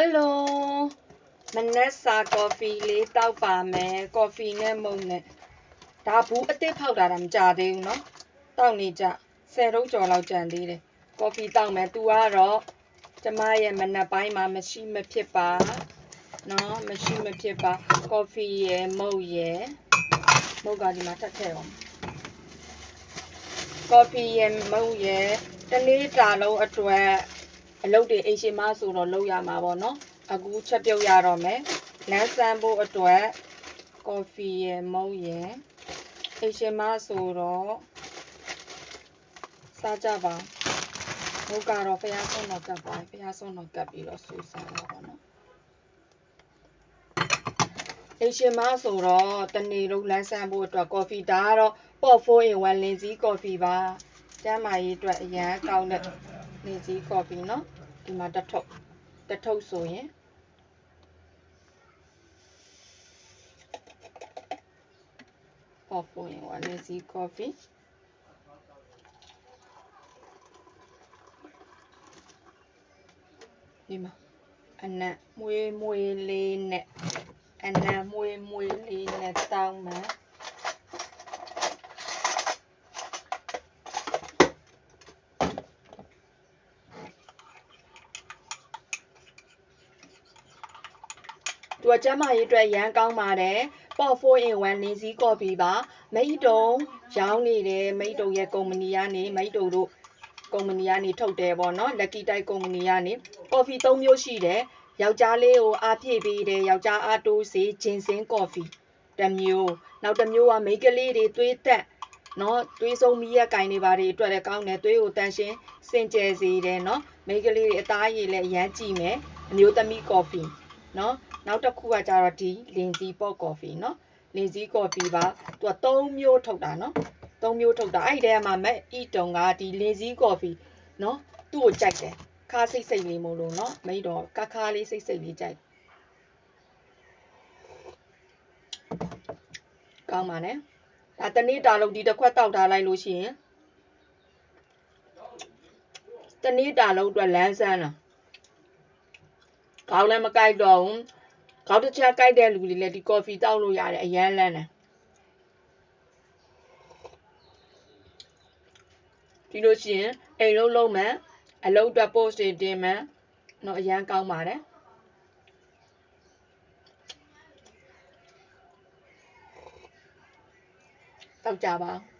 ယ်လိုမနက်စာကော်ဖီလေးတောက်ပါမယ်ကော်ဖီနဲ့မုန့်နဲ့ဒါဘူးအစ်စ်ဖောက်တာတာမကြသေးဘူးเนาะတောက်နေကြ10ရုပ်ကျော်လောက်ကြံသေးတယ်ကော်ဖီတောက်မယ်သူကတော့ကျမရဲ့မနက်ပိုင်းမှာမရှိမဖြစ်ပါเนาะမရှိမဖြစ်ပါကော်ဖီရယ်မုန့်ရယ်မုန့်ကဒီမှာထပ်ထည့်အောင်ကော်ဖီရယ်မုန့်ရယ်တနေ့တာလုံးအတွက် အလုပ်တွေအိမ်ရှင်မဆိုတော့လုပ်ရမှာပေါ့နော်အခုချက်ပြုတ်ရတော့မယ်လမ်းဆန်းဖို့အတွက်ကော်ဖီရယ်မုန့်ရယ်အိမ်ရှင်မဆိုတော့စားကြပါမုတ်ကတော့ဖျားဆုံးတော့ကပ်ပါဖျားဆုံးတော့ကပ်ပြီးတော့စူးစမ်းတော့ပေါ့နော်အိမ်ရှင်မဆိုတော့တနေ့လုံးလမ်းဆန်းဖို့အတွက်ကော်ဖီဒါကတော့ပေါ့4 in 1လင်းစည်းကော်ဖီပါကျမ်းမာရေးအတွက်အရန်ကောင်းတဲ့ လင်းစည်းကော်ဖီเนาะဒီမှာတစ်ထုပ်တစ်ထုပ်ဆိုရင်ပေါ့4 in 1လင်းစည်းကော်ဖီဒီမှာအနက်မွေးမွေးလေးနဲ့အန သူကကျမ်းမာရေးအတွက်ရမ်းကောင်းပါတယ်ပေါ့4 in 1လင်းစည်းကော်ဖီပါမိတ်တုံရောင်းနေတယ်မိတ်တုံရဲ့ကုမ္ပဏီကနေမိတ်တုံတို့ကုမ္ပဏီကနေထုတ်တယ်ပေါ့နော် lucky တိုက်ကုမ္ပဏီကနေကော်ဖီ၃မျိုးရှိတယ်ယောက်ျားလေးကိုအားဖြည့်ပေးတယ်ယောက်ျားအားတိုးစေဂျင်းစင်းကော်ဖီတစ်မျိုးနောက်တစ်မျိုးကမိန်းကလေးတွေသွေးတက်နော်သွေးဆုံးမီးရက်ကင်တွေပါတွေအတွက်လည်းကောင်းတယ်သွေးကိုတန်ရှင်းစင်ကြယ်စေတယ်နော်မိန်းကလေးတွေအသားရည်လည်းအရမ်းကြည့်မယ်အမျိုးသမီးကော်ဖီ နော်နောက်တစ်ခုကကြတော့ဒီလင်စီပေါ့ကော်ဖီနော်လင်စီကော်ဖီပါသူက၃မျိုးထုတ်တာနော်၃မျိုးထုတ်တာအဲ့ဒီထဲမှာမက်အီတုံကဒီလင်စီကော်ဖီနော်သူ့ကိုကြိုက်တယ်ခါစိတ်စိတ်လေးမို့လို့နော်မိတော့ကခါလေးစိတ်စိတ်လေးကြိုက်ကောင်းပါနဲ့ဒါတနေ့တာလုံးဒီတစ်ခွက်တောက်ထားလိုက်လို့ရှိရင်တနေ့တာလုံးအတွက်လမ်းဆန်းတာ ခေါင်းလည်းမကြိုက်တော့ဘူးခေါင်းတစ်ချက်ကြိုက်တဲ့လူတွေလည်းဒီကော်ဖီတောက်လို့ရတယ်အရန်လန်းတယ်ဒီလိုရှိရင်အိမ်လုံးလုံးမှန်အလုပ်အတွက် post တွေတင်မှန်တော့အရန်ကောင်းပါတယ်တောက်ကြပါဦး